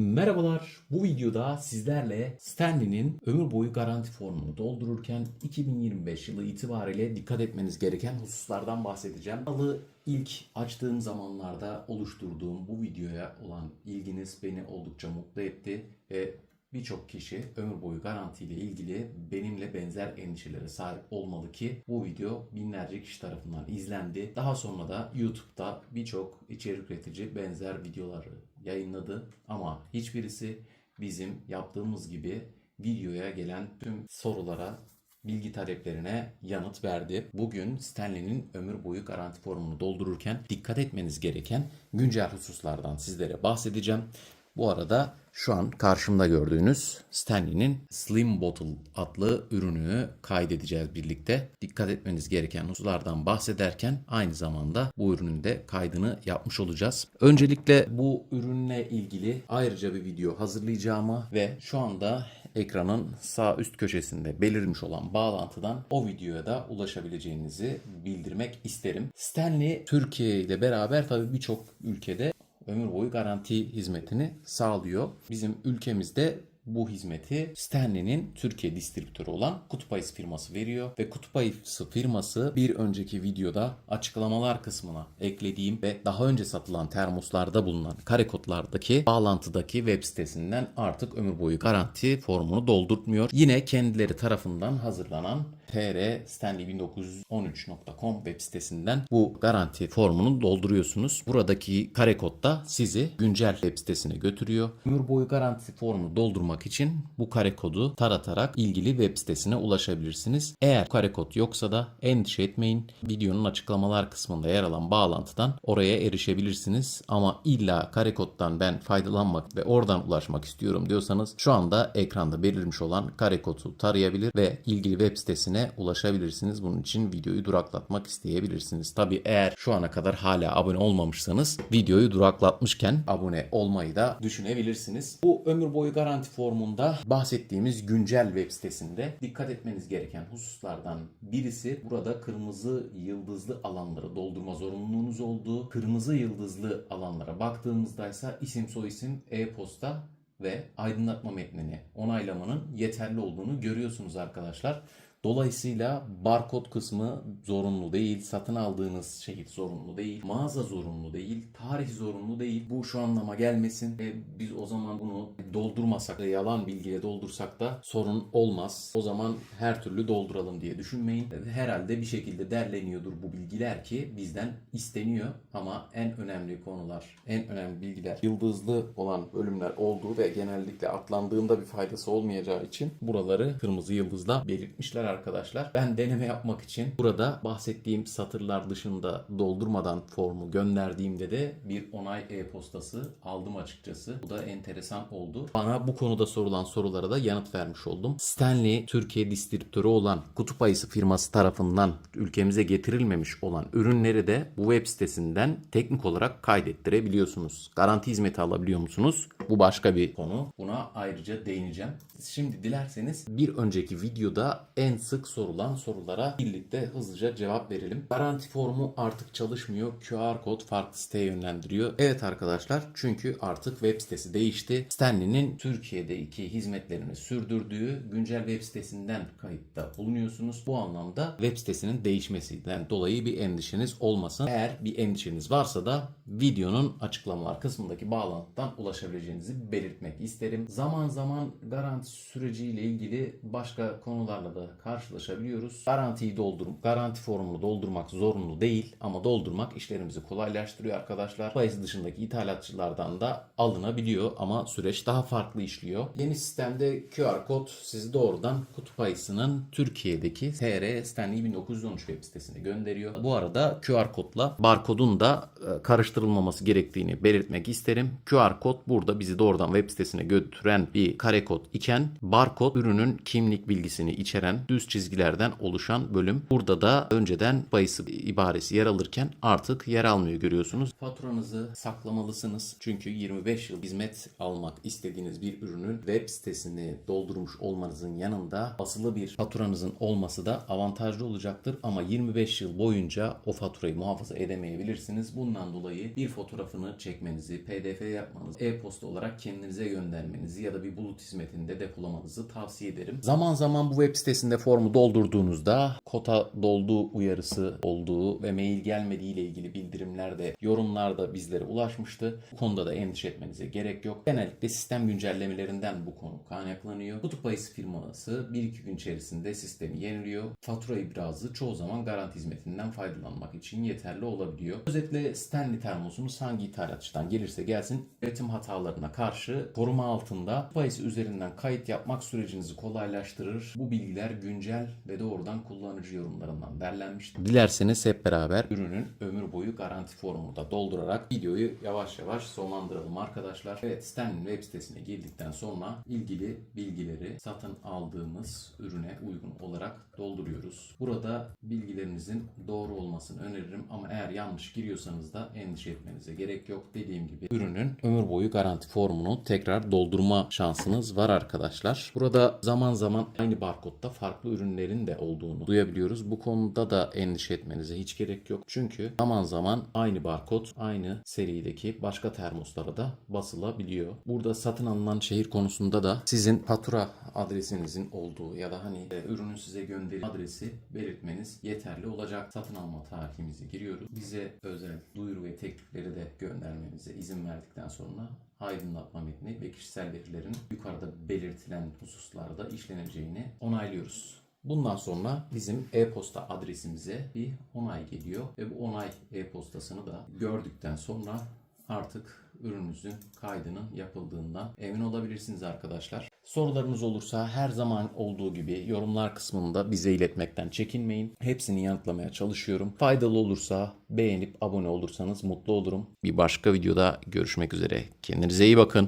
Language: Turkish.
Merhabalar. Bu videoda sizlerle Stanley'nin ömür boyu garanti formunu doldururken 2025 yılı itibariyle dikkat etmeniz gereken hususlardan bahsedeceğim. Kanalı ilk açtığım zamanlarda oluşturduğum bu videoya olan ilginiz beni oldukça mutlu etti ve Birçok kişi ömür boyu garanti ile ilgili benimle benzer endişelere sahip olmalı ki bu video binlerce kişi tarafından izlendi. Daha sonra da YouTube'da birçok içerik üretici benzer videoları yayınladı ama hiçbirisi bizim yaptığımız gibi videoya gelen tüm sorulara bilgi taleplerine yanıt verdi. Bugün Stanley'nin ömür boyu garanti formunu doldururken dikkat etmeniz gereken güncel hususlardan sizlere bahsedeceğim. Bu arada şu an karşımda gördüğünüz Stanley'nin Slim Bottle adlı ürünü kaydedeceğiz birlikte. Dikkat etmeniz gereken hususlardan bahsederken aynı zamanda bu ürünün de kaydını yapmış olacağız. Öncelikle bu ürünle ilgili ayrıca bir video hazırlayacağımı ve şu anda ekranın sağ üst köşesinde belirmiş olan bağlantıdan o videoya da ulaşabileceğinizi bildirmek isterim. Stanley Türkiye ile beraber tabii birçok ülkede ömür boyu garanti hizmetini sağlıyor. Bizim ülkemizde bu hizmeti Stanley'nin Türkiye distribütörü olan Kutup Ayısı firması veriyor ve Kutup Ayısı firması bir önceki videoda açıklamalar kısmına eklediğim ve daha önce satılan termoslarda bulunan kare kodlardaki bağlantıdaki web sitesinden artık ömür boyu garanti formunu doldurtmuyor. Yine kendileri tarafından hazırlanan trstanley1913.com web sitesinden bu garanti formunu dolduruyorsunuz. Buradaki kare kod da sizi güncel web sitesine götürüyor. Ömür boyu garanti formunu doldurmak için bu kare kodu taratarak ilgili web sitesine ulaşabilirsiniz. Eğer kare kod yoksa da endişe etmeyin. Videonun açıklamalar kısmında yer alan bağlantıdan oraya erişebilirsiniz. Ama illa kare koddan ben faydalanmak ve oradan ulaşmak istiyorum diyorsanız şu anda ekranda belirmiş olan kare kodu tarayabilir ve ilgili web sitesine ulaşabilirsiniz. Bunun için videoyu duraklatmak isteyebilirsiniz. Tabi eğer şu ana kadar hala abone olmamışsanız videoyu duraklatmışken abone olmayı da düşünebilirsiniz. Bu ömür boyu garanti formunda bahsettiğimiz güncel web sitesinde dikkat etmeniz gereken hususlardan birisi burada kırmızı yıldızlı alanları doldurma zorunluluğunuz olduğu. Kırmızı yıldızlı alanlara baktığımızda ise isim soyisim e-posta ve aydınlatma metnini onaylamanın yeterli olduğunu görüyorsunuz arkadaşlar. Dolayısıyla barkod kısmı zorunlu değil, satın aldığınız şehir zorunlu değil, mağaza zorunlu değil, tarih zorunlu değil. Bu şu anlama gelmesin. E, biz o zaman bunu doldurmasak da yalan bilgiyle doldursak da sorun olmaz. O zaman her türlü dolduralım diye düşünmeyin. E, Herhalde bir şekilde derleniyordur bu bilgiler ki bizden isteniyor ama en önemli konular, en önemli bilgiler yıldızlı olan bölümler olduğu ve genellikle atlandığında bir faydası olmayacağı için buraları kırmızı yıldızla belirtmişler arkadaşlar. Ben deneme yapmak için burada bahsettiğim satırlar dışında doldurmadan formu gönderdiğimde de bir onay e-postası aldım açıkçası. Bu da enteresan oldu. Bana bu konuda sorulan sorulara da yanıt vermiş oldum. Stanley Türkiye distribütörü olan Kutup Ayısı firması tarafından ülkemize getirilmemiş olan ürünleri de bu web sitesinden teknik olarak kaydettirebiliyorsunuz. Garanti hizmeti alabiliyor musunuz? Bu başka bir konu. Buna ayrıca değineceğim. Şimdi dilerseniz bir önceki videoda en sık sorulan sorulara birlikte hızlıca cevap verelim. Garanti formu artık çalışmıyor. QR kod farklı siteye yönlendiriyor. Evet arkadaşlar çünkü artık web sitesi değişti. Stanley'nin Türkiye'deki hizmetlerini sürdürdüğü güncel web sitesinden kayıtta bulunuyorsunuz. Bu anlamda web sitesinin değişmesinden dolayı bir endişeniz olmasın. Eğer bir endişeniz varsa da videonun açıklamalar kısmındaki bağlantıdan ulaşabileceğinizi belirtmek isterim. Zaman zaman garanti süreciyle ilgili başka konularla da karşılaşabiliyoruz. Garantiyi doldurup garanti formunu doldurmak zorunlu değil ama doldurmak işlerimizi kolaylaştırıyor arkadaşlar. Bayisi dışındaki ithalatçılardan da alınabiliyor ama süreç daha farklı işliyor. Yeni sistemde QR kod sizi doğrudan kutup ayısının Türkiye'deki TR Stanley 1913 web sitesine gönderiyor. Bu arada QR kodla barkodun da e, karıştırılmaması gerektiğini belirtmek isterim. QR kod burada bizi doğrudan web sitesine götüren bir kare kod iken barkod ürünün kimlik bilgisini içeren düz düz çizgilerden oluşan bölüm. Burada da önceden bayısı ibaresi yer alırken artık yer almıyor görüyorsunuz. Faturanızı saklamalısınız. Çünkü 25 yıl hizmet almak istediğiniz bir ürünün web sitesini doldurmuş olmanızın yanında basılı bir faturanızın olması da avantajlı olacaktır. Ama 25 yıl boyunca o faturayı muhafaza edemeyebilirsiniz. Bundan dolayı bir fotoğrafını çekmenizi, pdf yapmanızı, e-posta olarak kendinize göndermenizi ya da bir bulut hizmetinde depolamanızı tavsiye ederim. Zaman zaman bu web sitesinde formu doldurduğunuzda kota doldu uyarısı olduğu ve mail gelmediği ile ilgili bildirimler de yorumlarda bizlere ulaşmıştı. Bu konuda da endişe etmenize gerek yok. Genellikle sistem güncellemelerinden bu konu kaynaklanıyor. Kutup ayısı firması 1-2 gün içerisinde sistemi yeniliyor. Fatura ibrazı çoğu zaman garanti hizmetinden faydalanmak için yeterli olabiliyor. Özetle Stanley termosunuz hangi ithalatçıdan gelirse gelsin üretim hatalarına karşı koruma altında kutup ayısı üzerinden kayıt yapmak sürecinizi kolaylaştırır. Bu bilgiler güncel ve doğrudan kullanıcı yorumlarından derlenmiştir. Dilerseniz hep beraber ürünün ömür boyu garanti formunu da doldurarak videoyu yavaş yavaş sonlandıralım arkadaşlar. Evet Stanley web sitesine girdikten sonra ilgili bilgileri satın aldığımız ürüne uygun olarak dolduruyoruz. Burada bilgilerinizin doğru olmasını öneririm ama eğer yanlış giriyorsanız da endişe etmenize gerek yok. Dediğim gibi ürünün ömür boyu garanti formunu tekrar doldurma şansınız var arkadaşlar. Burada zaman zaman aynı barkodta farklı ürünlerin de olduğunu duyabiliyoruz. Bu konuda da endişe etmenize hiç gerek yok. Çünkü zaman zaman aynı barkod aynı serideki başka termoslara da basılabiliyor. Burada satın alınan şehir konusunda da sizin fatura adresinizin olduğu ya da hani e, ürünün size gönderildiği adresi belirtmeniz yeterli olacak. Satın alma tarihimizi giriyoruz. Bize özel duyuru ve teklifleri de göndermenize izin verdikten sonra aydınlatma metni ve kişisel verilerin yukarıda belirtilen hususlarda işleneceğini onaylıyoruz. Bundan sonra bizim e-posta adresimize bir onay geliyor ve bu onay e-postasını da gördükten sonra artık ürününüzün kaydının yapıldığından emin olabilirsiniz arkadaşlar. Sorularınız olursa her zaman olduğu gibi yorumlar kısmında bize iletmekten çekinmeyin. Hepsini yanıtlamaya çalışıyorum. Faydalı olursa beğenip abone olursanız mutlu olurum. Bir başka videoda görüşmek üzere. Kendinize iyi bakın.